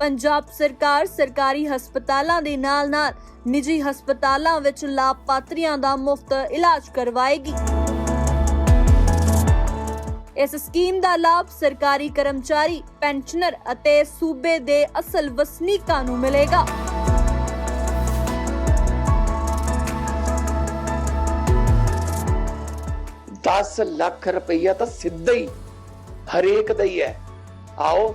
ਪੰਜਾਬ ਸਰਕਾਰ ਸਰਕਾਰੀ ਹਸਪਤਾਲਾਂ ਦੇ ਨਾਲ-ਨਾਲ ਨਿੱਜੀ ਹਸਪਤਾਲਾਂ ਵਿੱਚ ਲਾਭਪਾਤਰੀਆਂ ਦਾ ਮੁਫਤ ਇਲਾਜ ਕਰਵਾਏਗੀ। ਇਸ ਸਕੀਮ ਦਾ ਲਾਭ ਸਰਕਾਰੀ ਕਰਮਚਾਰੀ, ਪੈਨਸ਼ਨਰ ਅਤੇ ਸੂਬੇ ਦੇ ਅਸਲ ਵਸਨੀਕਾਂ ਨੂੰ ਮਿਲੇਗਾ। ਦਸ ਲੱਖ ਰੁਪਈਆ ਤਾਂ ਸਿੱਧਾ ਹੀ ਹਰੇਕ ਦਾ ਹੀ ਹੈ। ਆਓ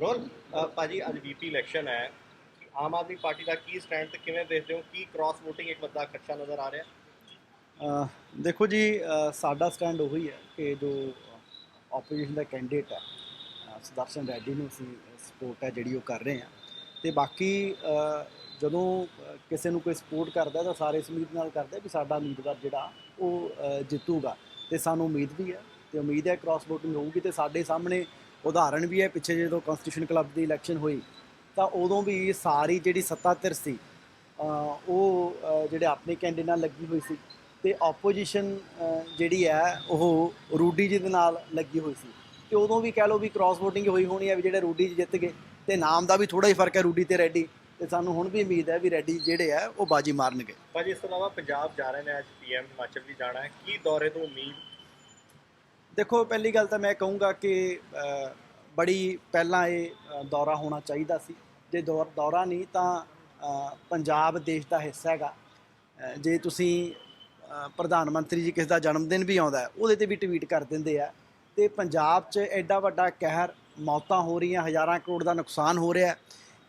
ਰੋਲ ਭਾਜੀ, ਅੱਜ ਵੀਪੀ ਇਲੈਕਸ਼ਨ ਹੈ। ਆਮ ਆਦਮੀ ਪਾਰਟੀ ਦਾ ਕੀ ਸਟੈਂਡ ਤੇ ਕਿਵੇਂ ਦੇਖਦੇ ਹੋ? ਕੀ ਕ੍ਰਾਸ VOTING ਇੱਕ ਵੱਡਾ ਖਰਚਾ ਨਜ਼ਰ ਆ ਰਿਹਾ? ਦੇਖੋ ਜੀ ਸਾਡਾ ਸਟੈਂਡ ਉਹੀ ਹੈ ਕਿ ਜੋ ਆਪੋਜੀਸ਼ਨ ਦਾ ਕੈਂਡੀਡੇਟ ਹੈ ਸੁਦਰਸ਼ਨ ਰੈਡੀ ਨੂੰ ਅਸੀਂ ਸਪੋਰਟ ਹੈ ਜਿਹੜੀ ਉਹ ਕਰ ਰਹੇ ਹਾਂ। ਤੇ ਬਾਕੀ ਜਦੋਂ ਕਿਸੇ ਨੂੰ ਕੋਈ ਸਪੋਰਟ ਕਰਦਾ ਤਾਂ ਸਾਰੇ ਇਸ ਉਮੀਦ ਨਾਲ ਕਰਦੇ ਵੀ ਸਾਡਾ ਉਮੀਦਵਾਰ ਜਿਹੜਾ, ਉਹ ਜਿੱਤੂਗਾ। ਤੇ ਸਾਨੂੰ ਉਮੀਦ ਵੀ ਹੈ, ਤੇ ਉਮੀਦ ਹੈ ਕ੍ਰਾਸ ਵੋਟਿੰਗ ਹੋਊਗੀ ਤੇ ਸਾਡੇ ਸਾਹਮਣੇ ਉਦਾਹਰਣ ਵੀ ਹੈ, ਪਿੱਛੇ ਜਦੋਂ ਕਨਸਟੀਟਿਊਸ਼ਨ ਕਲੱਬ ਦੀ ਇਲੈਕਸ਼ਨ ਹੋਈ, ਤਾਂ ਉਦੋਂ ਵੀ ਸਾਰੀ ਜਿਹੜੀ ਸੱਤਾ ਧਿਰ ਸੀ ਉਹ ਜਿਹੜੇ ਆਪਣੇ ਕੈਂਡੀਡੇਟ ਨਾਲ ਲੱਗੀ ਹੋਈ ਸੀ ਤੇ ਆਪੋਜੀਸ਼ਨ ਜਿਹੜੀ ਹੈ, ਉਹ ਰੂਡੀ ਜੀ ਦੇ ਨਾਲ ਲੱਗੀ ਹੋਈ ਸੀ। ਤੇ ਉਦੋਂ ਵੀ ਕਹਿ ਲਓ ਵੀ ਕ੍ਰਾਸ VOTING ਹੋਈ ਹੋਣੀ ਹੈ ਵੀ ਜਿਹੜੇ ਰੂਡੀ ਜੀ ਜਿੱਤ ਗਏ, ਤੇ ਨਾਮ ਦਾ ਵੀ ਥੋੜਾ ਹੀ ਫ਼ਰਕ ਹੈ ਰੂਡੀ ਤੇ ਰੈਡੀ, ਤੇ ਸਾਨੂੰ ਹੁਣ ਵੀ ਉਮੀਦ ਹੈ ਵੀ ਰੈਡੀ ਜਿਹੜੇ ਆ ਉਹ ਬਾਜੀ ਮਾਰਨਗੇ। ਭਾਜੀ, ਇਸ ਤੋਂ ਇਲਾਵਾ ਪੰਜਾਬ ਜਾ ਰਹੇ ਨੇ, ਅੱਜ ਪੀਐਮ ਹਿਮਾਚਲ ਵੀ ਜਾਣਾ ਹੈ। ਕੀ ਦੌਰੇ ਤੋਂ ਉਮੀਦ ਦੇਖੋ ਪਹਿਲੀ ਗੱਲ ਤਾਂ ਮੈਂ ਕਹੂੰਗਾ ਕਿ ਬੜੀ ਪਹਿਲਾਂ ਇਹ ਦੌਰਾ ਹੋਣਾ ਚਾਹੀਦਾ ਸੀ। ਜੇ ਦੌਰ ਦੌਰਾ ਨਹੀਂ ਤਾਂ ਪੰਜਾਬ ਦੇਸ਼ ਦਾ ਹਿੱਸਾ ਹੈਗਾ। ਜੇ ਤੁਸੀਂ ਪ੍ਰਧਾਨ ਮੰਤਰੀ ਜੀ ਕਿਸ ਦਾ ਜਨਮ ਦਿਨ ਵੀ ਆਉਂਦਾ ਉਹਦੇ ਤੇ ਵੀ ਟਵੀਟ ਕਰ ਦਿੰਦੇ ਆ। ਤੇ ਪੰਜਾਬ 'ਚ ਐਡਾ ਵੱਡਾ ਕਹਿਰ ਮੌਤਾਂ ਹੋ ਰਹੀਆਂ ਹਜ਼ਾਰਾਂ ਕਰੋੜ ਦਾ ਨੁਕਸਾਨ ਹੋ ਰਿਹਾ ਹੈ,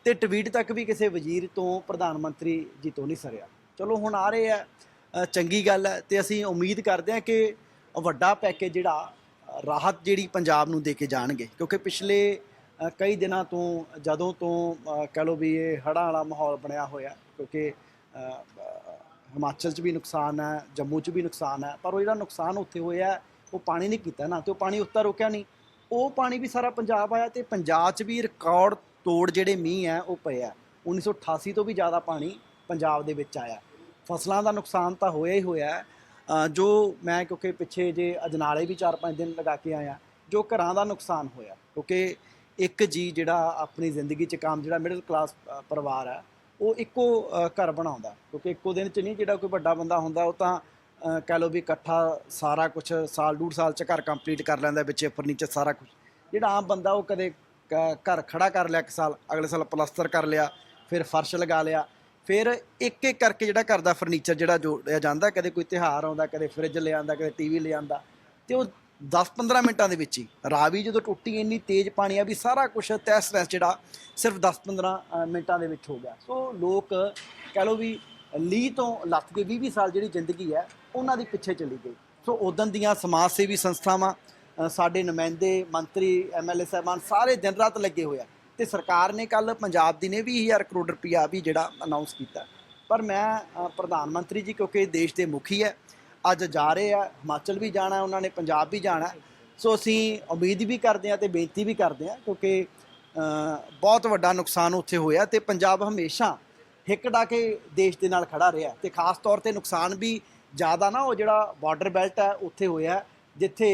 ਤੇ ਟਵੀਟ ਤੱਕ ਵੀ ਕਿਸੇ ਵਜ਼ੀਰ ਤੋਂ ਪ੍ਰਧਾਨ ਮੰਤਰੀ ਜੀ ਤੋਂ ਨਹੀਂ ਸਰਿਆ। ਚਲੋ ਹੁਣ ਆ ਰਹੇ ਆ ਚੰਗੀ ਗੱਲ ਹੈ। ਤੇ ਅਸੀਂ ਉਮੀਦ ਕਰਦੇ ਹਾਂ ਕਿ ਵੱਡਾ ਪੈਕੇਜ ਜਿਹੜਾ ਰਾਹਤ ਜਿਹੜੀ ਪੰਜਾਬ ਨੂੰ ਦੇ ਕੇ ਜਾਣਗੇ। ਕਿਉਂਕਿ ਪਿਛਲੇ ਕਈ ਦਿਨਾਂ ਤੋਂ ਜਦੋਂ ਤੋਂ ਅ, ਕਹਿ ਲਓ ਵੀ ਇਹ ਹੜ੍ਹਾਂ ਵਾਲਾ ਮਾਹੌਲ ਬਣਿਆ ਹੋਇਆ ਕਿਉਂਕਿ ਹਿਮਾਚਲ 'ਚ ਵੀ ਨੁਕਸਾਨ ਹੈ ਜੰਮੂ 'ਚ ਵੀ ਨੁਕਸਾਨ ਹੈ ਪਰ ਉਹ ਜਿਹੜਾ ਨੁਕਸਾਨ ਉੱਥੇ ਹੋਇਆ ਉਹ ਪਾਣੀ ਨਹੀਂ ਕੀਤਾ ਨਾ ਤੇ ਉਹ ਪਾਣੀ ਉੱਤਰ ਰੁਕਿਆ ਨਹੀਂ। ਉਹ ਪਾਣੀ ਵੀ ਸਾਰਾ ਪੰਜਾਬ ਆਇਆ ਤੇ ਪੰਜਾਬ 'ਚ ਵੀ ਰਿਕਾਰਡ ਤੋੜ ਜਿਹੜੇ ਮੀਂਹ ਹੈ ਉਹ ਪਏ ਆ। 1988 ਤੋਂ ਵੀ ਜ਼ਿਆਦਾ ਪਾਣੀ ਪੰਜਾਬ ਦੇ ਵਿੱਚ ਆਇਆ। ਫਸਲਾਂ ਦਾ ਨੁਕਸਾਨ ਤਾਂ ਹੋਇਆ ਹੀ ਹੋਇਆ ਜੋ ਮੈਂ ਕਿਉਂਕਿ ਪਿੱਛੇ ਜੇ ਅਜਨਾਲੇ ਵੀ 4-5 ਦਿਨ ਲਗਾ ਕੇ ਆਇਆ ਜੋ ਘਰਾਂ ਦਾ ਨੁਕਸਾਨ ਹੋਇਆ ਕਿਉਂਕਿ ਇੱਕ ਜੀ ਜਿਹੜਾ ਆਪਣੀ ਜ਼ਿੰਦਗੀ 'ਚ ਕੰਮ ਜਿਹੜਾ ਮਿਡਲ ਕਲਾਸ ਪਰਿਵਾਰ ਹੈ ਉਹ ਇੱਕੋ ਘਰ ਬਣਾਉਂਦਾ ਕਿਉਂਕਿ ਇੱਕੋ ਦਿਨ 'ਚ ਨਹੀਂ ਜਿਹੜਾ ਕੋਈ ਵੱਡਾ ਬੰਦਾ ਹੁੰਦਾ ਉਹ ਤਾਂ ਅ, ਕਹਿ ਲਓ ਵੀ ਇਕੱਠਾ ਸਾਰਾ ਕੁਝ ਸਾਲ ਡੂਢ ਸਾਲ 'ਚ ਘਰ ਕੰਪਲੀਟ ਕਰ ਲੈਂਦਾ ਵਿੱਚੇ ਫਰਨੀਚਰ ਸਾਰਾ ਕੁਝ ਜਿਹੜਾ ਆਮ ਬੰਦਾ ਉਹ ਕਦੇ ਕ- ਘਰ ਖੜਾ ਕਰ ਲਿਆ ਇੱਕ ਸਾਲ ਅਗਲੇ ਸਾਲ ਪਲਸਤਰ ਕਰ ਲਿਆ ਫਿਰ ਫਰਸ਼ ਲਗਾ ਲਿਆ ਫਿਰ ਇੱਕ ਇੱਕ ਕਰਕੇ ਜਿਹੜਾ ਘਰ ਦਾ ਫਰਨੀਚਰ ਜਿਹੜਾ ਜੋੜਿਆ ਜਾਂਦਾ, ਕਦੇ ਕੋਈ ਤਿਉਹਾਰ ਆਉਂਦਾ, ਕਦੇ ਫ੍ਰਿਜ ਲਿਆਂਦਾ ਕਦੇ ਟੀਵੀ ਲਿਆਂਦਾ ਤੇ ਉਹ 10-15 ਮਿੰਟਾਂ ਦੇ ਵਿੱਚ ਹੀ ਰਾਵੀ ਜਦੋਂ ਟੁੱਟੀ ਇੰਨੀ ਤੇਜ਼ ਪਾਣੀ ਆ ਵੀ ਸਾਰਾ ਕੁਝ ਤਹਿਸ ਨਹਿਸ ਜਿਹੜਾ ਸਿਰਫ 10-15 ਮਿੰਟਾਂ ਦੇ ਵਿੱਚ ਹੋ ਗਿਆ। ਸੋ ਲੋਕ ਕਹਿ ਲਓ ਵੀ ਲੀ ਤੋਂ ਲੱਥ ਕੇ 20-20 ਸਾਲ ਜਿਹੜੀ ਜ਼ਿੰਦਗੀ ਹੈ, ਉਹਨਾਂ ਦੀ ਪਿੱਛੇ ਚਲੀ ਗਈ। ਸੋ ਉਦੋਂ ਦੀਆਂ ਸਮਾਜ ਸੇਵੀ ਸੰਸਥਾਵਾਂ ਸਾਡੇ ਨੁਮਾਇੰਦੇ, ਮੰਤਰੀ ਐਮਐਲਏ ਸਾਹਿਬਾਨ ਸਾਰੇ ਦਿਨ ਰਾਤ ਲੱਗੇ ਹੋਏ ਆ। ਤੇ ਸਰਕਾਰ ਨੇ ਕੱਲ ਪੰਜਾਬ ਦੀ ਨੇ 20000 ਕਰੋੜ ਰੁਪਇਆ ਵੀ ਜਿਹੜਾ ਅਨਾਉਂਸ ਕੀਤਾ। ਪਰ ਮੈਂ ਪ੍ਰਧਾਨ ਮੰਤਰੀ ਜੀ ਕਿਉਂਕਿ ਦੇਸ਼ ਦੇ ਮੁਖੀ ਹੈ ਅੱਜ ਜਾ ਰਹੇ ਆ ਹਿਮਾਚਲ ਵੀ ਜਾਣਾ ਉਹਨਾਂ ਨੇ ਪੰਜਾਬ ਵੀ ਜਾਣਾ। ਸੋ ਅਸੀਂ ਉਮੀਦ ਵੀ ਕਰਦੇ ਹਾਂ ਤੇ ਬੇਨਤੀ ਵੀ ਕਰਦੇ ਹਾਂ ਕਿਉਂਕਿ ਬਹੁਤ ਵੱਡਾ ਨੁਕਸਾਨ ਉੱਥੇ ਹੋਇਆ ਤੇ ਪੰਜਾਬ ਹਮੇਸ਼ਾ ਹਿੱਕ ਡਾ ਕੇ ਦੇਸ਼ ਦੇ ਨਾਲ ਖੜਾ ਰਿਹਾ। ਤੇ ਖਾਸ ਤੌਰ ਤੇ ਨੁਕਸਾਨ ਵੀ ਜ਼ਿਆਦਾ ਨਾ ਉਹ ਜਿਹੜਾ ਬਾਰਡਰ ਬੈਲਟ ਹੈ ਉੱਥੇ ਹੋਇਆ ਜਿੱਥੇ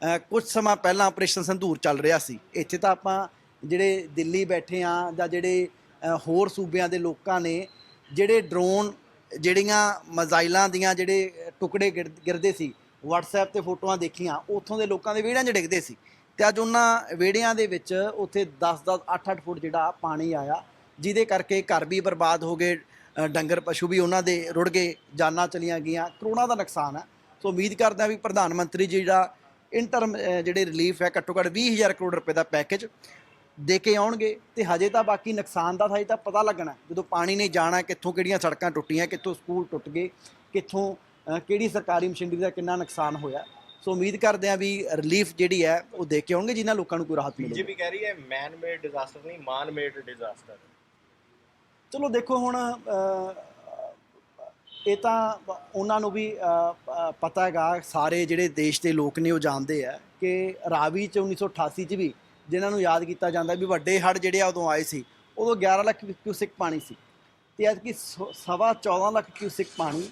ਅ, ਕੁਝ ਸਮਾਂ ਪਹਿਲਾਂ ਆਪਰੇਸ਼ਨ ਸੰਧੂਰ ਚੱਲ ਰਿਹਾ ਸੀ। ਇੱਥੇ ਤਾਂ ਆਪਾਂ ਜਿਹੜੇ ਦਿੱਲੀ ਬੈਠੇ ਆ ਜਾਂ ਜਿਹੜੇ ਹੋਰ ਸੂਬਿਆਂ ਦੇ ਲੋਕਾਂ ਨੇ, ਜਿਹੜੇ ਡਰੋਨ ਜਿਹੜੀਆਂ ਮਜ਼ਾਈਲਾਂ ਦੀਆਂ ਜਿਹੜੇ ਟੁਕੜੇ ਗਿਰ- ਗਿਰਦੇ ਸੀ, WhatsApp ਤੇ ਫੋਟੋਆਂ ਦੇਖੀਆਂ, ਉੱਥੋਂ ਦੇ ਲੋਕਾਂ ਦੇ ਵਿਹੜਿਆਂ 'ਚ ਡਿੱਗਦੇ ਸੀ। ਤੇ ਅੱਜ ਉਹਨਾਂ ਵਿਹੜਿਆਂ ਦੇ ਵਿੱਚ ਉੱਥੇ 10-10 8-8 ਫੁੱਟ ਜਿਹੜਾ ਪਾਣੀ ਆਇਆ, ਜਿਹਦੇ ਕਰਕੇ ਘਰ ਵੀ ਬਰਬਾਦ ਹੋ ਗਏ ਡੰਗਰ ਪਸ਼ੂ ਵੀ ਉਹਨਾਂ ਦੇ ਰੁੜ ਗਏ, ਜਾਨਾਂ ਚਲੀਆਂ ਗਈਆਂ ਕਰੋਨਾ ਦਾ ਨੁਕਸਾਨ ਹੈ ਸੋ ਉਮੀਦ ਕਰਦਾ ਵੀ ਪ੍ਰਧਾਨ ਮੰਤਰੀ ਜੀ ਜਿਹੜਾ ਇੰਟਰਮ ਜਿਹੜੇ ਰਿਲੀਫ ਹੈ, ਘੱਟੋ ਘੱਟ 20000 ਕਰੋੜ ਰੁਪਏ ਦਾ ਪੈਕੇਜ ਦੇ ਕੇ ਆਉਣਗੇ ਤੇ ਹਜੇ ਤਾਂ ਬਾਕੀ ਨੁਕਸਾਨ ਦਾ ਹਜੇ ਤਾਂ ਪਤਾ ਲੱਗਣਾ ਜਦੋਂ ਪਾਣੀ ਨੇ ਜਾਣਾ ਕਿੱਥੋਂ ਕਿਹੜੀਆਂ ਸੜਕਾਂ ਟੁੱਟੀਆਂ ਕਿੱਥੋਂ ਸਕੂਲ ਟੁੱਟ ਗਏ ਕਿੱਥੋਂ ਕਿਹੜੀ ਸਰਕਾਰੀ ਮਸ਼ੀਨਰੀ ਦਾ ਕਿੰਨਾ ਨੁਕਸਾਨ ਹੋਇਆ। ਸੋ ਉਮੀਦ ਕਰਦੇ ਹਾਂ ਵੀ ਰਿਲੀਫ ਜਿਹੜੀ ਹੈ ਉਹ ਦੇ ਕੇ ਆਉਣਗੇ ਜਿਨ੍ਹਾਂ ਲੋਕਾਂ ਨੂੰ ਕੋਈ ਰਾਹਤ ਮਿਲੇਗੀ। ਬੀਜੇਪੀ ਕਹਿ ਰਹੀ ਹੈ ਮੈਨ ਮੇਡ ਡਿਜ਼ਾਸਟਰ ਨਹੀਂ ਮਾਨ ਮੇਡ ਡਿਜ਼ਾਸਟਰ ਚਲੋ ਦੇਖੋ ਹੁਣ ਇਹ ਤਾਂ ਉਹਨਾਂ ਨੂੰ ਵੀ ਪਤਾ ਹੈਗਾ ਸਾਰੇ ਜਿਹੜੇ ਦੇਸ਼ ਦੇ ਲੋਕ ਨੇ ਉਹ ਜਾਣਦੇ ਆ ਕਿ ਰਾਵੀ ਚ 1988 ਚ ਵੀ ਜਿਨ੍ਹਾਂ ਨੂੰ ਯਾਦ ਕੀਤਾ ਜਾਂਦਾ ਵੀ ਵੱਡੇ ਹੜ੍ਹ ਜਿਹੜੇ ਆ ਉਦੋਂ ਆਏ ਸੀ, ਉਦੋਂ 11 ਲੱਖ ਕਿਊਸਿਕ ਪਾਣੀ ਸੀ ਤੇ ਅੱਜ ਕੀ ਸਵਾ 14 ਲੱਖ ਕਿਊਸਿਕ ਪਾਣੀ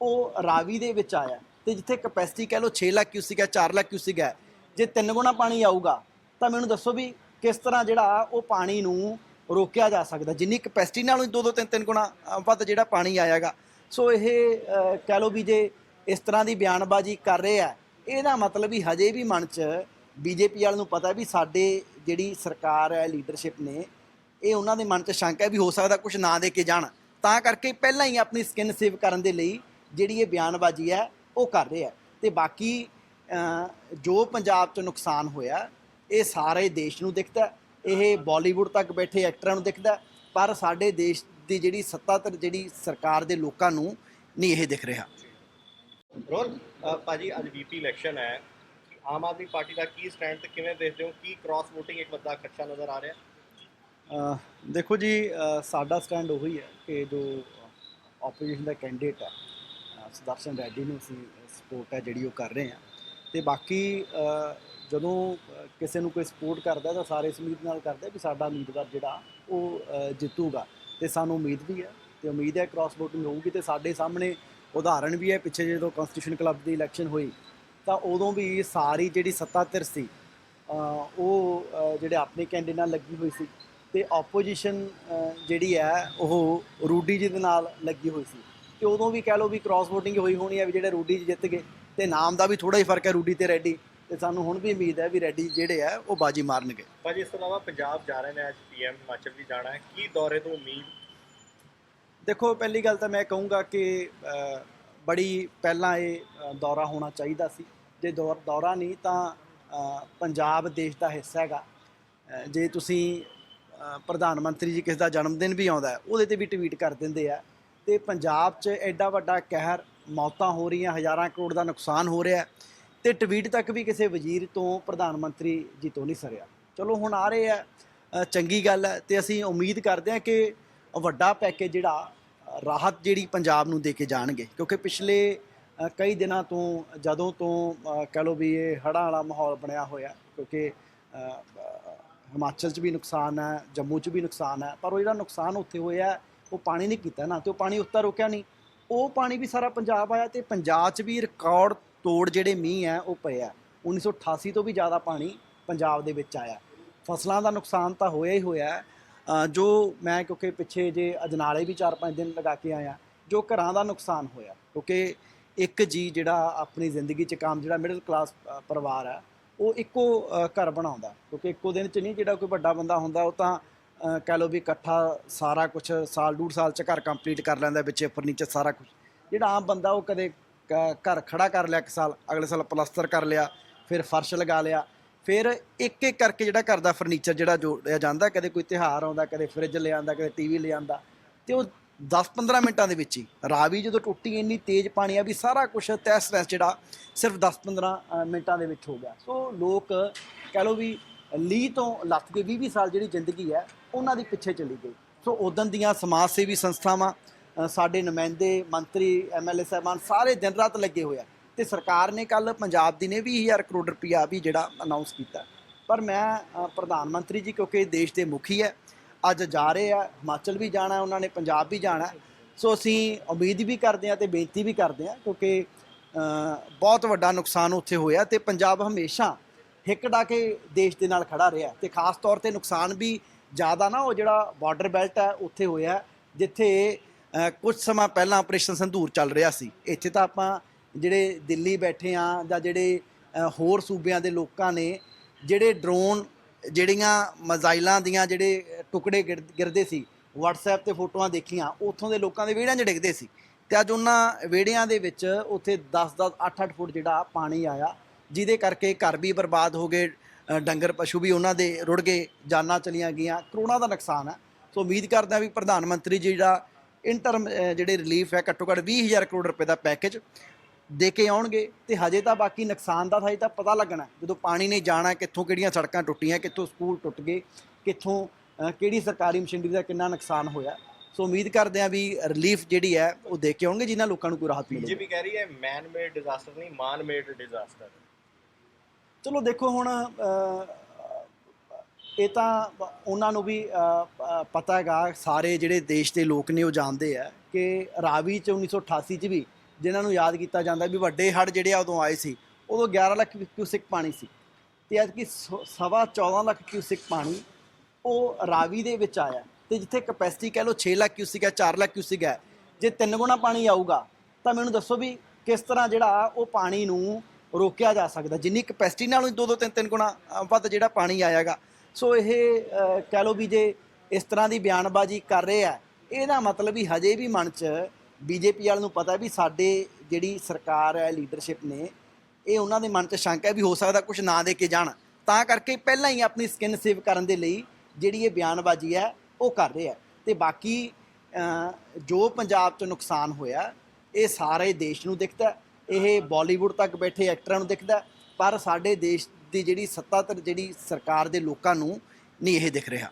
ਉਹ ਰਾਵੀ ਦੇ ਵਿੱਚ ਆਇਆ ਤੇ ਜਿੱਥੇ ਕਪੈਸਿਟੀ ਕਹਿ ਲਓ 6 ਲੱਖ ਕਿਊਸਿਕ ਹੈ 4 ਲੱਖ ਕਿਊਸਿਕ ਹੈ, ਜੇ ਤਿੰਨ ਗੁਣਾ ਪਾਣੀ ਆਊਗਾ ਤਾਂ ਮੈਨੂੰ ਦੱਸੋ ਵੀ ਕਿਸ ਤਰ੍ਹਾਂ ਜਿਹੜਾ ਉਹ ਪਾਣੀ ਨੂੰ ਰੋਕਿਆ ਜਾ ਸਕਦਾ, ਜਿੰਨੀ ਕਪੈਸਿਟੀ ਨਾਲੋਂ ਦੋ ਦੋ ਤਿੰਨ ਤਿੰਨ ਗੁਣਾ ਵੱਧ ਜਿਹੜਾ ਪਾਣੀ ਆਏਗਾ ਸੋ ਇਹ ਕਹਿ ਲਓ ਵੀ ਜੇ ਇਸ ਤਰ੍ਹਾਂ ਦੀ ਬਿਆਨਬਾਜ਼ੀ ਕਰ ਰਹੇ ਆ ਇਹਦਾ ਮਤਲਬ ਵੀ ਹਜੇ ਵੀ ਮਨ 'ਚ ਬੀਜੇਪੀ ਵਾਲ ਨੂੰ ਪਤਾ ਵੀ ਸਾਡੇ ਜਿਹੜੀ ਸਰਕਾਰ ਹੈ ਲੀਡਰਸ਼ਿਪ ਨੇ ਇਹ ਉਹਨਾਂ ਦੇ ਮਨ 'ਚ ਸ਼ੰਕਾ ਹੈ ਵੀ ਹੋ ਸਕਦਾ ਕੁਝ ਨਾ ਦੇ ਕੇ ਜਾਣ। ਤਾਂ ਕਰਕੇ ਪਹਿਲਾਂ ਹੀ ਆਪਣੀ ਸਕਿਨ ਸੇਵ ਕਰਨ ਦੇ ਲਈ ਜਿਹੜੀ ਇਹ ਬਿਆਨਬਾਜ਼ੀ ਹੈ ਉਹ ਕਰ ਰਿਹਾ ਆ ਤੇ ਬਾਕੀ ਜੋ ਪੰਜਾਬ 'ਚ ਨੁਕਸਾਨ ਹੋਇਆ ਇਹ ਸਾਰੇ ਦੇਸ਼ ਨੂੰ ਦਿਖਦਾ ਇਹ ਬਾਲੀਵੁੱਡ ਤੱਕ ਬੈਠੇ ਐਕਟਰਾਂ ਨੂੰ ਦਿਖਦਾ ਪਰ ਸਾਡੇ ਦੇਸ਼ ਦੀ ਜਿਹੜੀ ਸੱਤਾਧਰ ਜਿਹੜੀ ਸਰਕਾਰ ਦੇ ਲੋਕਾਂ ਨੂੰ ਨਹੀਂ ਇਹ ਦਿਖ ਰਿਹਾ। ਰੋਲ ਅ, ਭਾਜੀ ਅੱਜ ਵੀਪੀ ਇਲੈਕਸ਼ਨ ਹੈ। ਆਮ ਆਦਮੀ ਪਾਰਟੀ ਦਾ ਕੀ ਸਟੈਂਡ ਤੇ ਕਿਵੇਂ ਦੇਖਦੇ ਹੋ? ਕੀ ਕ੍ਰਾਸ ਵੋਟਿੰਗ ਇੱਕ ਵੱਡਾ ਖਰਚਾ ਨਜ਼ਰ ਆ ਰਿਹਾ? ਦੇਖੋ ਜੀ ਸਾਡਾ ਸਟੈਂਡ ਉਹੀ ਹੈ ਕਿ ਜੋ ਆਪੋਜੀਸ਼ਨ ਦਾ ਕੈਂਡੀਡੇਟ ਹੈ ਸੁਦਰਸ਼ਨ ਰੈਡੀ ਨੂੰ ਅਸੀਂ ਸਪੋਰਟ ਹੈ ਜਿਹੜੀ ਉਹ ਕਰ ਰਹੇ ਹਾਂ। ਤੇ ਬਾਕੀ ਜਦੋਂ ਕਿਸੇ ਨੂੰ ਕੋਈ ਸਪੋਰਟ ਕਰਦਾ ਤਾਂ ਸਾਰੇ ਇਸ ਉਮੀਦ ਨਾਲ ਕਰਦੇ ਵੀ ਸਾਡਾ ਉਮੀਦਵਾਰ ਜਿਹੜਾ, ਉਹ ਜਿੱਤੂਗਾ। ਤੇ ਸਾਨੂੰ ਉਮੀਦ ਵੀ ਹੈ, ਤੇ ਉਮੀਦ ਹੈ ਕ੍ਰਾਸ ਵੋਟਿੰਗ ਹੋਊਗੀ ਤੇ ਸਾਡੇ ਸਾਹਮਣੇ ਉਦਾਹਰਣ ਵੀ ਹੈ। ਪਿੱਛੇ ਜਦੋਂ ਕਨਸਟੀਟਿਊਸ਼ਨ ਕਲੱਬ ਦੀ ਇਲੈਕਸ਼ਨ ਹੋਈ ਤਾਂ ਉਦੋਂ ਵੀ ਸਾਰੀ ਜਿਹੜੀ ਸੱਤਾ ਧਿਰ ਸੀ ਉਹ ਜਿਹੜੇ ਆਪਣੇ ਕੈਂਡੀਡੇਟ ਨਾਲ ਲੱਗੀ ਹੋਈ ਸੀ ਤੇ ਆਪੋਜੀਸ਼ਨ ਜਿਹੜੀ ਹੈ ਉਹ ਰੂਡੀ ਜੀ ਦੇ ਨਾਲ ਲੱਗੀ ਹੋਈ ਸੀ। ਤੇ ਉਦੋਂ ਵੀ ਕਹਿ ਲਓ ਵੀ ਕ੍ਰਾਸ VOTING ਹੋਈ ਹੋਣੀ ਹੈ ਵੀ ਜਿਹੜੇ ਰੂਡੀ ਜੀ ਜਿੱਤ ਗਏ ਤੇ ਨਾਮ ਦਾ ਵੀ ਥੋੜਾ ਹੀ ਫ਼ਰਕ ਹੈ ਰੂਡੀ ਤੇ ਰੈਡੀ। ਤੇ ਸਾਨੂੰ ਹੁਣ ਵੀ ਉਮੀਦ ਹੈ ਵੀ ਰੈਡੀ ਜਿਹੜੇ ਆ ਉਹ ਬਾਜੀ ਮਾਰਨਗੇ। ਭਾਜੀ ਇਸ ਤੋਂ ਇਲਾਵਾ ਪੰਜਾਬ ਜਾ ਰਹੇ ਨੇ ਅੱਜ ਪੀਐਮ ਹਿਮਾਚਲ ਵੀ ਜਾਣਾ ਹੈ। ਕੀ ਦੌਰੇ ਤੋਂ ਉਮੀਦ? ਦੇਖੋ ਪਹਿਲੀ ਗੱਲ ਤਾਂ ਮੈਂ ਕਹੂੰਗਾ ਕਿ ਬੜੀ ਪਹਿਲਾਂ ਇਹ ਦੌਰਾ ਹੋਣਾ ਚਾਹੀਦਾ ਸੀ। ਜੇ ਦੌਰ ਦੌਰਾ ਨਹੀਂ ਤਾਂ ਪੰਜਾਬ ਦੇਸ਼ ਦਾ ਹਿੱਸਾ ਹੈਗਾ। ਜੇ ਤੁਸੀਂ ਪ੍ਰਧਾਨ ਮੰਤਰੀ ਜੀ ਕਿਸ ਦਾ ਜਨਮ ਦਿਨ ਵੀ ਆਉਂਦਾ ਉਹਦੇ ਤੇ ਵੀ ਟਵੀਟ ਕਰ ਦਿੰਦੇ ਆ। ਤੇ ਪੰਜਾਬ 'ਚ ਐਡਾ ਵੱਡਾ ਕਹਿਰ, ਮੌਤਾਂ ਹੋ ਰਹੀਆਂ, ਹਜ਼ਾਰਾਂ ਕਰੋੜ ਦਾ ਨੁਕਸਾਨ ਹੋ ਰਿਹਾ ਹੈ। ਤੇ ਟਵੀਟ ਤੱਕ ਵੀ ਕਿਸੇ ਵਜ਼ੀਰ ਤੋਂ ਪ੍ਰਧਾਨ ਮੰਤਰੀ ਜੀ ਤੋਂ ਨਹੀਂ ਸਰਿਆ। ਚਲੋ ਹੁਣ ਆ ਰਹੇ ਆ ਚੰਗੀ ਗੱਲ ਹੈ। ਤੇ ਅਸੀਂ ਉਮੀਦ ਕਰਦੇ ਹਾਂ ਕਿ ਵੱਡਾ ਪੈਕੇਜ ਜਿਹੜਾ, ਰਾਹਤ ਜਿਹੜੀ ਪੰਜਾਬ ਨੂੰ ਦੇ ਕੇ ਜਾਣਗੇ। ਕਿਉਂਕਿ ਪਿਛਲੇ ਕਈ ਦਿਨਾਂ ਤੋਂ, ਜਦੋਂ ਤੋਂ ਕਹਿ ਲਓ ਵੀ ਇਹ ਹੜ੍ਹਾਂ ਵਾਲਾ ਮਾਹੌਲ ਬਣਿਆ ਹੋਇਆ, ਕਿਉਂਕਿ ਹਿਮਾਚਲ 'ਚ ਵੀ ਨੁਕਸਾਨ ਹੈ, ਜੰਮੂ 'ਚ ਵੀ ਨੁਕਸਾਨ ਹੈ, ਪਰ ਉਹ ਜਿਹੜਾ ਨੁਕਸਾਨ ਉੱਥੇ ਹੋਇਆ, ਉਹ ਪਾਣੀ ਨੇ ਕੀਤਾ ਨਾ, ਤੇ ਉਹ ਪਾਣੀ ਉੱਤਾ ਰੋਕਿਆ ਨਹੀਂ। ਉਹ ਪਾਣੀ ਵੀ ਸਾਰਾ ਪੰਜਾਬ ਆਇਆ ਤੇ ਪੰਜਾਬ 'ਚ ਵੀ ਰਿਕਾਰਡ ਤੋੜ ਜਿਹੜੇ ਮੀਂਹ ਹੈ, ਉਹ ਪਏ ਆ। 1988 ਤੋਂ ਵੀ ਜ਼ਿਆਦਾ ਪਾਣੀ ਪੰਜਾਬ ਦੇ ਵਿੱਚ ਆਇਆ। ਫਸਲਾਂ ਦਾ ਨੁਕਸਾਨ ਤਾਂ ਹੋਇਆ ਹੀ ਹੋਇਆ ਜੋ ਮੈਂ, ਕਿਉਂਕਿ ਪਿੱਛੇ ਜੇ ਅਜਨਾਲੇ ਵੀ 4-5 ਦਿਨ ਲਗਾ ਕੇ ਆਇਆ, ਜੋ ਘਰਾਂ ਦਾ ਨੁਕਸਾਨ ਹੋਇਆ, ਕਿਉਂਕਿ ਇੱਕ ਜੀ ਜਿਹੜਾ ਆਪਣੀ ਜ਼ਿੰਦਗੀ 'ਚ ਕੰਮ ਜਿਹੜਾ ਮਿਡਲ ਕਲਾਸ ਪਰਿਵਾਰ ਹੈ ਉਹ ਇੱਕੋ ਘਰ ਬਣਾਉਂਦਾ। ਕਿਉਂਕਿ ਇੱਕੋ ਦਿਨ 'ਚ ਨਹੀਂ ਜਿਹੜਾ ਕੋਈ ਵੱਡਾ ਬੰਦਾ ਹੁੰਦਾ ਉਹ ਤਾਂ ਅ, ਕਹਿ ਲਓ ਵੀ ਇਕੱਠਾ ਸਾਰਾ ਕੁਝ ਸਾਲ ਡੂਢ ਸਾਲ 'ਚ ਘਰ ਕੰਪਲੀਟ ਕਰ ਲੈਂਦਾ ਵਿੱਚ ਫਰਨੀਚਰ ਸਾਰਾ ਕੁਝ ਜਿਹੜਾ ਆਮ ਬੰਦਾ ਉਹ ਕਦੇ ਕ- ਘਰ ਖੜਾ ਕਰ ਲਿਆ ਇੱਕ ਸਾਲ ਅਗਲੇ ਸਾਲ ਪਲਸਤਰ ਕਰ ਲਿਆ ਫਿਰ ਫਰਸ਼ ਲਗਾ ਲਿਆ ਫਿਰ ਇੱਕ ਇੱਕ ਕਰਕੇ ਜਿਹੜਾ ਘਰ ਦਾ ਫਰਨੀਚਰ ਜਿਹੜਾ ਜੋੜਿਆ ਜਾਂਦਾ ਕਦੇ ਕੋਈ ਤਿਉਹਾਰ ਆਉਂਦਾ ਕਦੇ ਫ੍ਰਿਜ ਲੈ ਕਦੇ ਟੀਵੀ ਲੈ ਆਉਂਦਾ ਤੇ ਉਹ 10-15 ਮਿੰਟਾਂ ਦੇ ਵਿੱਚ ਹੀ ਰਾਵੀ ਜਦੋਂ ਟੁੱਟੀ ਇੰਨੀ ਤੇਜ਼ ਪਾਣੀ ਆ ਵੀ ਸਾਰਾ ਕੁਝ ਤਹਿਸ ਨਹਿਸ ਜਿਹੜਾ ਸਿਰਫ 10-15 ਮਿੰਟਾਂ ਦੇ ਵਿੱਚ ਹੋ ਗਿਆ। ਸੋ ਲੋਕ ਕਹਿ ਲਓ ਵੀ ਲੀ ਤੋਂ ਲੱਥ ਕੇ 20-20 ਸਾਲ ਜਿਹੜੀ ਜ਼ਿੰਦਗੀ ਹੈ, ਉਹਨਾਂ ਦੀ ਪਿੱਛੇ ਚਲੀ ਗਈ। ਸੋ ਉਦੋਂ ਦੀਆਂ ਸਮਾਜ ਸੇਵੀ ਸੰਸਥਾਵਾਂ ਸਾਡੇ ਨੁਮਾਇੰਦੇ, ਮੰਤਰੀ, ਐਮਐਲਏ ਸਾਹਿਬਾਨ ਸਾਰੇ ਦਿਨ ਰਾਤ ਲੱਗੇ ਹੋਏ ਆ ਤੇ ਸਰਕਾਰ ਨੇ ਕੱਲ ਪੰਜਾਬ ਦੀ ਨੇ 20000 ਕਰੋੜ ਰੁਪਇਆ ਵੀ ਜਿਹੜਾ ਅਨਾਉਂਸ ਕੀਤਾ। ਪਰ ਮੈਂ ਪ੍ਰਧਾਨ ਮੰਤਰੀ ਜੀ ਕਿਉਂਕਿ ਦੇਸ਼ ਦੇ ਮੁਖੀ ਹੈ ਅੱਜ ਜਾ ਰਹੇ ਆ ਹਿਮਾਚਲ ਵੀ ਜਾਣਾ ਉਹਨਾਂ ਨੇ ਪੰਜਾਬ ਵੀ ਜਾਣਾ। ਸੋ ਅਸੀਂ ਉਮੀਦ ਵੀ ਕਰਦੇ ਹਾਂ ਤੇ ਬੇਨਤੀ ਵੀ ਕਰਦੇ ਹਾਂ ਕਿਉਂਕਿ ਬਹੁਤ ਵੱਡਾ ਨੁਕਸਾਨ ਉੱਥੇ ਹੋਇਆ ਤੇ ਪੰਜਾਬ ਹਮੇਸ਼ਾ ਹਿੱਕ ਡਾ ਕੇ ਦੇਸ਼ ਦੇ ਨਾਲ ਖੜਾ ਰਿਹਾ। ਤੇ ਖਾਸ ਤੌਰ ਤੇ ਨੁਕਸਾਨ ਵੀ ਜ਼ਿਆਦਾ ਨਾ ਉਹ ਜਿਹੜਾ ਬਾਰਡਰ ਬੈਲਟ ਹੈ ਉੱਥੇ ਹੋਇਆ ਜਿੱਥੇ ਅ, ਕੁਝ ਸਮਾਂ ਪਹਿਲਾਂ ਆਪਰੇਸ਼ਨ ਸੰਧੂਰ ਚੱਲ ਰਿਹਾ ਸੀ। ਇੱਥੇ ਤਾਂ ਆਪਾਂ ਜਿਹੜੇ ਦਿੱਲੀ ਬੈਠੇ ਆ ਜਾਂ ਜਿਹੜੇ ਹੋਰ ਸੂਬਿਆਂ ਦੇ ਲੋਕਾਂ ਨੇ ਜਿਹੜੇ ਡਰੋਨ ਜਿਹੜੀਆਂ ਮਜ਼ਾਈਲਾਂ ਦੀਆਂ ਜਿਹੜੇ ਟੁਕੜੇ ਗਿਰ- ਗਿਰਦੇ ਸੀ। WhatsApp ਤੇ ਫੋਟੋਆਂ ਦੇਖੀਆਂ। ਉੱਥੋਂ ਦੇ ਲੋਕਾਂ ਦੇ ਵਿਹੜਿਆਂ 'ਚ ਡਿੱਗਦੇ ਸੀ। ਤੇ ਅੱਜ ਉਹਨਾਂ ਵਿਹੜਿਆਂ ਦੇ ਵਿੱਚ ਉੱਥੇ 10-10 8-8 ਫੁੱਟ ਜਿਹੜਾ ਪਾਣੀ ਆਇਆ, ਜਿਹਦੇ ਕਰਕੇ ਘਰ ਵੀ ਬਰਬਾਦ ਹੋ ਗਏ ਡੰਗਰ ਪਸ਼ੂ ਵੀ ਉਹਨਾਂ ਦੇ ਰੁੜ ਗਏ, ਜਾਨਾਂ ਚਲੀਆਂ ਗਈਆਂ। ਕਰੋੜਾਂ ਦਾ ਨੁਕਸਾਨ ਹੈ ਸੋ ਉਮੀਦ ਕਰਦੇ ਹਾਂ ਵੀ ਪ੍ਰਧਾਨ ਮੰਤਰੀ ਜੀ ਜਿਹੜਾ ਇੰਟਰਮ ਜਿਹੜੇ ਰਿਲੀਫ ਹੈ, ਘੱਟੋ ਘੱਟ 20000 ਕਰੋੜ ਰੁਪਏ ਦਾ ਪੈਕੇਜ ਦੇ ਕੇ ਆਉਣਗੇ। ਤੇ ਹਜੇ ਤਾਂ ਬਾਕੀ ਨੁਕਸਾਨ ਦਾ ਹਜੇ ਤਾਂ ਪਤਾ ਲੱਗਣਾ। ਜਦੋਂ ਪਾਣੀ ਨੇ ਜਾਣਾ, ਕਿੱਥੋਂ ਕਿਹੜੀਆਂ ਸੜਕਾਂ ਟੁੱਟੀਆਂ, ਕਿੱਥੋਂ ਸਕੂਲ ਟੁੱਟ ਗਏ, ਕਿੱਥੋਂ ਕਿਹੜੀ ਸਰਕਾਰੀ ਮਸ਼ੀਨਰੀ ਦਾ ਕਿੰਨਾ ਨੁਕਸਾਨ ਹੋਇਆ? ਸੋ ਉਮੀਦ ਕਰਦੇ ਹਾਂ ਵੀ ਰਿਲੀਫ ਜਿਹੜੀ ਹੈ ਉਹ ਦੇ ਕੇ ਆਉਣਗੇ ਜਿਨ੍ਹਾਂ ਲੋਕਾਂ ਨੂੰ ਕੋਈ ਰਾਹਤ ਮਿਲੇਗੀ। ਬੀਜੇਪੀ ਕਹਿ ਰਹੀ ਹੈ ਮੈਨ ਮੇਡ ਡਿਜ਼ਾਸਟਰ ਨਹੀਂ ਮਾਨ ਮੇਡ ਡਿਜ਼ਾਸਟਰ ਚਲੋ ਦੇਖੋ ਹੁਣ ਇਹ ਤਾਂ ਉਹਨਾਂ ਨੂੰ ਵੀ ਪਤਾ ਹੈਗਾ ਸਾਰੇ ਜਿਹੜੇ ਦੇਸ਼ ਦੇ ਲੋਕ ਨੇ ਉਹ ਜਾਣਦੇ ਆ ਕਿ ਰਾਵੀ ਚ 1988 ਚ ਵੀ ਜਿਨ੍ਹਾਂ ਨੂੰ ਯਾਦ ਕੀਤਾ ਜਾਂਦਾ ਵੀ ਵੱਡੇ ਹੜ੍ਹ ਜਿਹੜੇ ਆ ਉਦੋਂ ਆਏ ਸੀ ਉਦੋਂ 11 ਲੱਖ ਕਿਊਸਿਕ ਪਾਣੀ ਸੀ। ਤੇ ਅੱਜ ਕੀ ਸਵਾ 14 ਲੱਖ ਕਿਊਸਿਕ ਪਾਣੀ ਉਹ ਰਾਵੀ ਦੇ ਵਿੱਚ ਆਇਆ ਤੇ ਜਿੱਥੇ ਕਪੈਸਿਟੀ ਕਹਿ ਲਓ 6 ਲੱਖ ਕਿਊਸਿਕ ਹੈ 4 ਲੱਖ ਕਿਊਸਿਕ ਹੈ। ਜੇ ਤਿੰਨ ਗੁਣਾ ਪਾਣੀ ਆਊਗਾ ਤਾਂ ਮੈਨੂੰ ਦੱਸੋ ਵੀ ਕਿਸ ਤਰ੍ਹਾਂ ਜਿਹੜਾ ਉਹ ਪਾਣੀ ਨੂੰ ਰੋਕਿਆ ਜਾ ਸਕਦਾ। ਜਿੰਨੀ ਕਪੈਸਿਟੀ ਨਾਲੋਂ ਦੋ ਦੋ ਤਿੰਨ ਤਿੰਨ ਗੁਣਾ ਵੱਧ ਜਿਹੜਾ ਪਾਣੀ ਆਏਗਾ ਸੋ ਇਹ ਅ, ਕਹਿ ਲਓ ਵੀ ਜੇ ਇਸ ਤਰ੍ਹਾਂ ਦੀ ਬਿਆਨਬਾਜ਼ੀ ਕਰ ਰਹੇ ਆ ਇਹਦਾ ਮਤਲਬ ਵੀ ਹਜੇ ਵੀ ਮਨ 'ਚ ਬੀਜੇਪੀ ਵਾਲ ਨੂੰ ਪਤਾ ਵੀ ਸਾਡੇ ਜਿਹੜੀ ਸਰਕਾਰ ਹੈ ਲੀਡਰਸ਼ਿਪ ਨੇ ਇਹ ਉਹਨਾਂ ਦੇ ਮਨ 'ਚ ਸ਼ੰਕਾ ਹੈ ਵੀ ਹੋ ਸਕਦਾ ਕੁਝ ਨਾ ਦੇ ਕੇ ਜਾਣ। ਤਾਂ ਕਰਕੇ ਪਹਿਲਾਂ ਹੀ ਆਪਣੀ ਸਕਿਨ ਸੇਵ ਕਰਨ ਦੇ ਲਈ ਜਿਹੜੀ ਇਹ ਬਿਆਨਬਾਜ਼ੀ ਹੈ, ਉਹ ਕਰ ਰਿਹਾ ਆ। ਤੇ ਬਾਕੀ ਜੋ ਪੰਜਾਬ 'ਚ ਨੁਕਸਾਨ ਹੋਇਆ, ਇਹ ਸਾਰੇ ਦੇਸ਼ ਨੂੰ ਦਿਖਦਾ ਇਹ ਬਾਲੀਵੁੱਡ ਤੱਕ ਬੈਠੇ ਐਕਟਰਾਂ ਨੂੰ ਦਿਖਦਾ ਪਰ ਸਾਡੇ ਦੇਸ਼ ਦੀ ਜਿਹੜੀ ਸੱਤਾਧਰ ਜਿਹੜੀ ਸਰਕਾਰ ਦੇ ਲੋਕਾਂ ਨੂੰ ਨਹੀਂ ਇਹ ਦਿਖ ਰਿਹਾ।